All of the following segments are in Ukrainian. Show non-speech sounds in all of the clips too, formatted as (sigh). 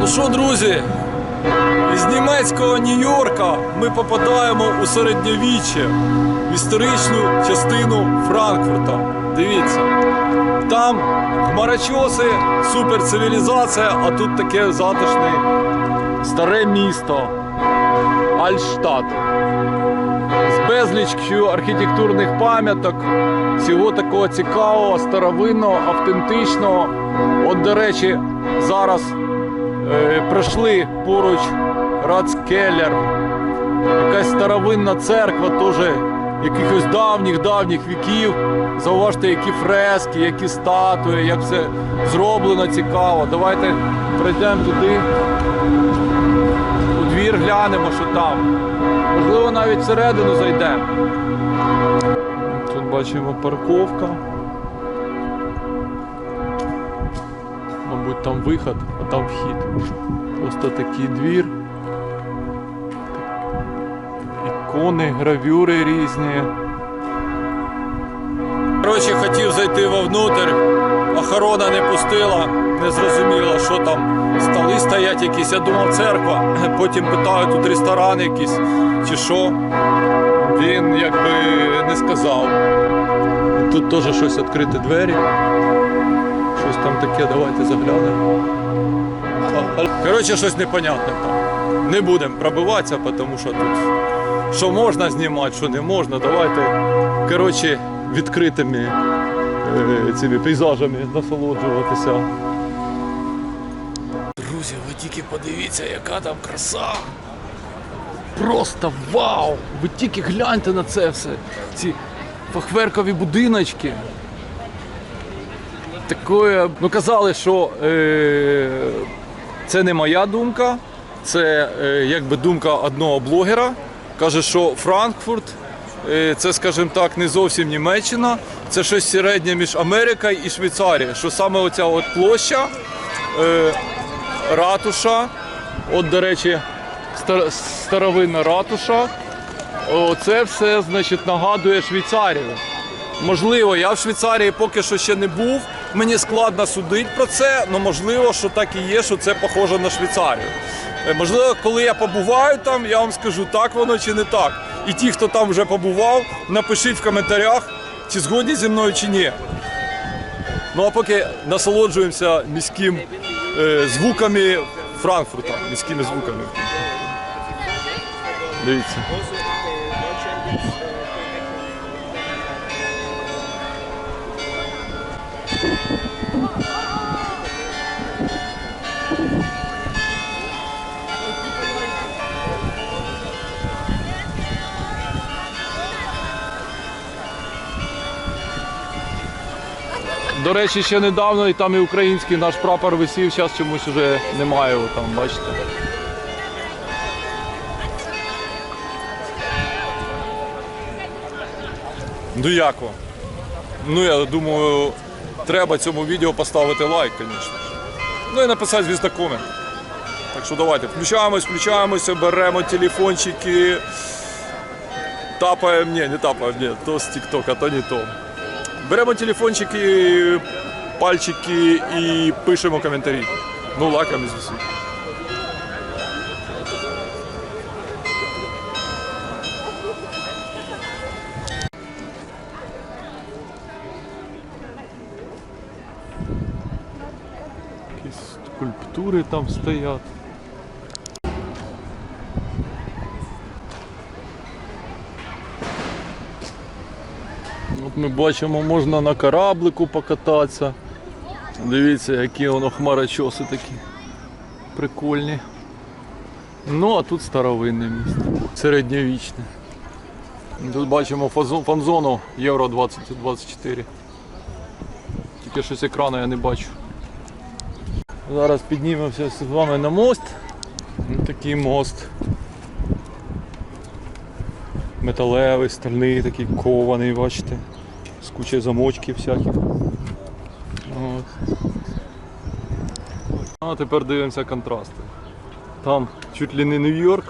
Ну що, друзі, із німецького Нью-Йорка ми попадаємо у середньовіччя, в історичну частину Франкфурта. Дивіться, там хмарочоси, суперцивілізація, а тут таке затишне старе місто Альштадт. З безліччю архітектурних пам'яток, всього такого цікавого, старовинного, автентичного. От, до речі, зараз пройшли поруч Рацкеллер, якась старовинна церква, теж якихось давніх-давніх віків. Зауважте, які фрески, які статуї, як все зроблено цікаво. Давайте пройдемо туди, у двір глянемо, що там. Можливо, навіть всередину зайдемо. Тут бачимо парковка. Мабуть, там виход, а там вхід. Просто такий двір. Ікони, гравюри різні. Коротше, хотів зайти вовнутрь, охорона не пустила, не зрозуміло, що там столи стоять якісь, я думав церква. (laughs) Потім питаю, тут ресторан якийсь чи що. Він якби не сказав. Тут теж щось відкриті двері. Щось там таке, давайте заглянемо. Коротше, щось непонятне там. Не будемо пробиватися, тому що тут що можна знімати, що не можна. Давайте коротше, відкритими е, цими пейзажами насолоджуватися. Друзі, ви тільки подивіться, яка там краса. Просто вау! Ви тільки гляньте на це все. Ці фахверкові будиночки. Такое, ну казали, що е, це не моя думка, це е, якби думка одного блогера. Каже, що Франкфурт е, це, скажімо так, не зовсім Німеччина, це щось середнє між Америкою і Швейцарією. Що саме оця от площа, е, ратуша, от, до речі, стар- старовинна ратуша. Оце все, значить, нагадує Швейцарію. Можливо, я в Швейцарії поки що ще не був. Мені складно судити про це, але можливо, що так і є, що це похоже на Швейцарію. Е, Можливо, коли я побуваю там, я вам скажу, так воно чи не так. І ті, хто там вже побував, напишіть в коментарях, чи згодні зі мною чи ні. Ну а поки насолоджуємося міським е, звуками Франкфурта, міськими звуками. Дивіться. До речі, ще недавно і там і український наш прапор висів, зараз чомусь вже немає його там, бачите. Ну як вам? Ну я думаю, треба цьому відео поставити лайк, звісно. Ну і написати звісно. Так що давайте, включаємось, включаємося, беремо телефончики. Тапаємо, ні, не тапаємо, ні, то з TikTok, то не то. Беремо телефончики, пальчики і пишемо коментарі. Ну, лайками звісно. Якісь скульптури там стоять. Ми бачимо, можна на кораблику покататися. Дивіться, які воно хмарочоси такі прикольні. Ну, а тут старовинне місто, середньовічне. Тут бачимо фан-зону Євро 2024. Тільки щось екрану я не бачу. Зараз піднімемося з вами на мост. Ось Такий мост. Металевий, стальний, такий кований, бачите. З кучою замочків всяких. От. А тепер дивимося контрасти. Там чуть ли не Нью-Йорк.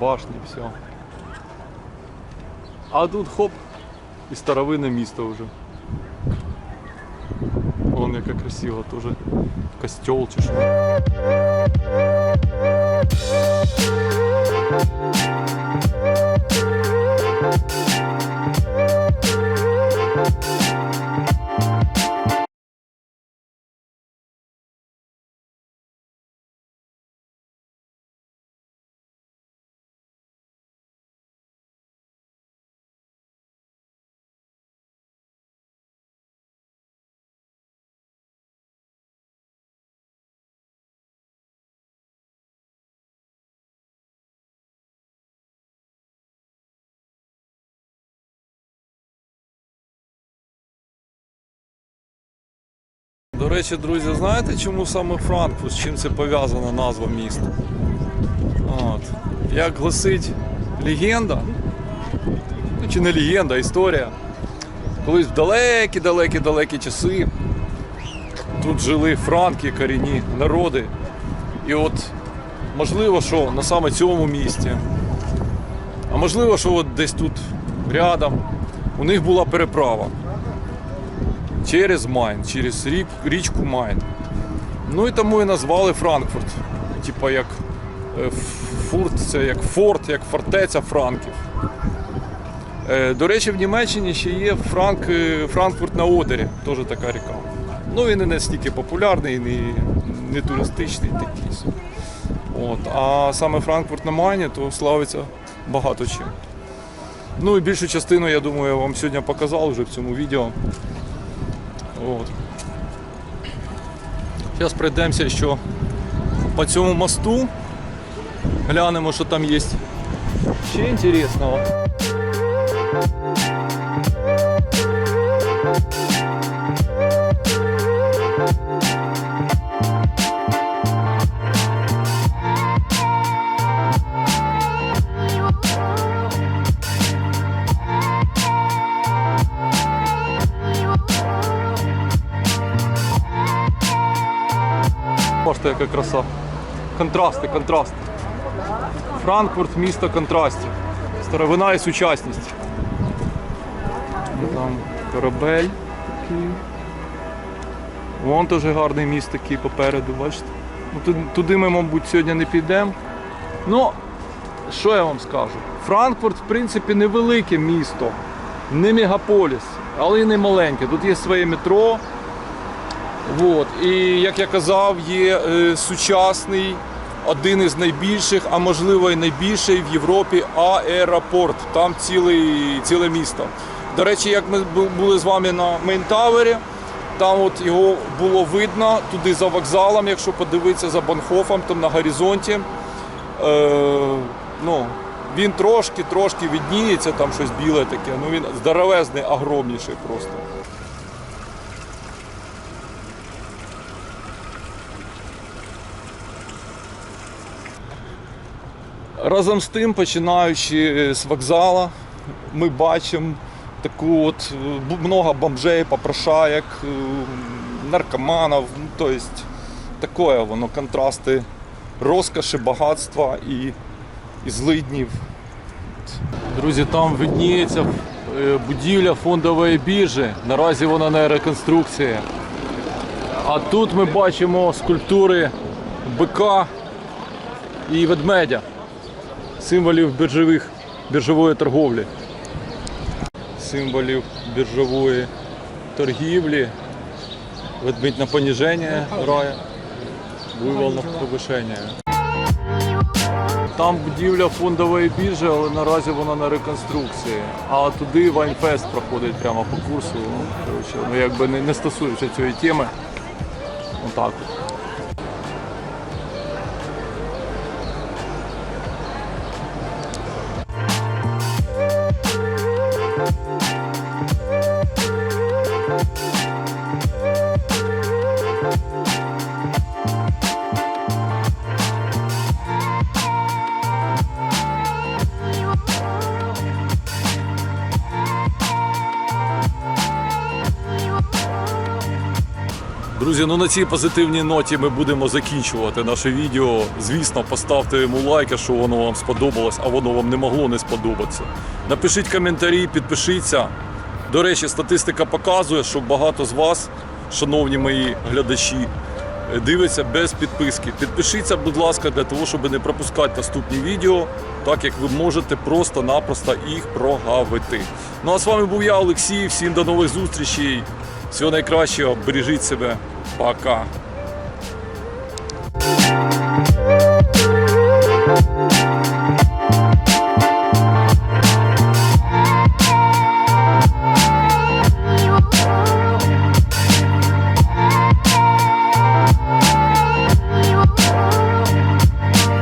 Башні, все. А тут хоп, і старовинне місто вже. Вон яка красива теж. Костьол чи. До речі, друзі, знаєте, чому саме Франкфурт? З чим це пов'язана назва міста? От. Як гласить легенда, ну чи не легенда, а історія. Колись в далекі-далекі-далекі часи тут жили франки, корінні народи. І от можливо, що на саме цьому місці, а можливо, що от десь тут рядом у них була переправа через Майн, через річку Майн. Ну і тому і назвали Франкфурт. Типа як е, фурт, це як форт, як фортеця Франків. Е, До речі, в Німеччині ще є Франк, е, Франкфурт на Одері, теж така ріка. Ну він не настільки популярний, не, не туристичний такий. От. А саме Франкфурт на Майні, то славиться багато чим. Ну і більшу частину, я думаю, я вам сьогодні показав вже в цьому відео. От. Зараз пройдемося ще по цьому мосту. Глянемо, що там є. Ще інтересного. Бачите, яка краса. Контрасти, контрасти. Франкфурт місто контрастів. Старовина і сучасність. Там корабель такий. Вон теж гарний міст такий попереду, бачите? Ну, туди ми, мабуть, сьогодні не підемо. Ну, що я вам скажу? Франкфурт, в принципі, невелике місто, не мегаполіс, але й не маленьке. Тут є своє метро. Вот. І як я казав, є е, сучасний, один із найбільших, а можливо і найбільший в Європі аеропорт. Там цілий, ціле місто. До речі, як ми були з вами на Мейнтавері, там от його було видно туди за вокзалом, якщо подивитися за Банхофом, там на горизонті. Е, ну, він трошки-трошки відніється, там щось біле таке. Ну він здоровезний, огромніший просто. Разом з тим, починаючи з вокзала, ми бачимо таку от е, много бомжей, попрошаєк, е, наркоманів. Ну, тобто таке воно контрасти розкоші, багатства і, і злиднів. Друзі, там видніється е, будівля фондової біржі. Наразі вона на реконструкції. А тут ми бачимо скульптури бика і ведмедя символів біржових, біржової торговлі, символів біржової торгівлі. Ведмідь на поніження грає, вивал на повишення. Там будівля фондової біржі, але наразі вона на реконструкції. А туди Вайнфест проходить прямо по курсу. Ну, коротше, ну якби не, не стосується цієї теми. Отак Друзі, ну на цій позитивній ноті ми будемо закінчувати наше відео. Звісно, поставте йому лайк, якщо воно вам сподобалось, а воно вам не могло не сподобатися. Напишіть коментарі, підпишіться. До речі, статистика показує, що багато з вас шановні мої глядачі, дивиться без підписки. Підпишіться, будь ласка, для того, щоб не пропускати наступні відео, так як ви можете просто-напросто їх прогавити. Ну а з вами був я, Олексій. Всім до нових зустрічей. Всього найкращого, бережіть себе. fuck.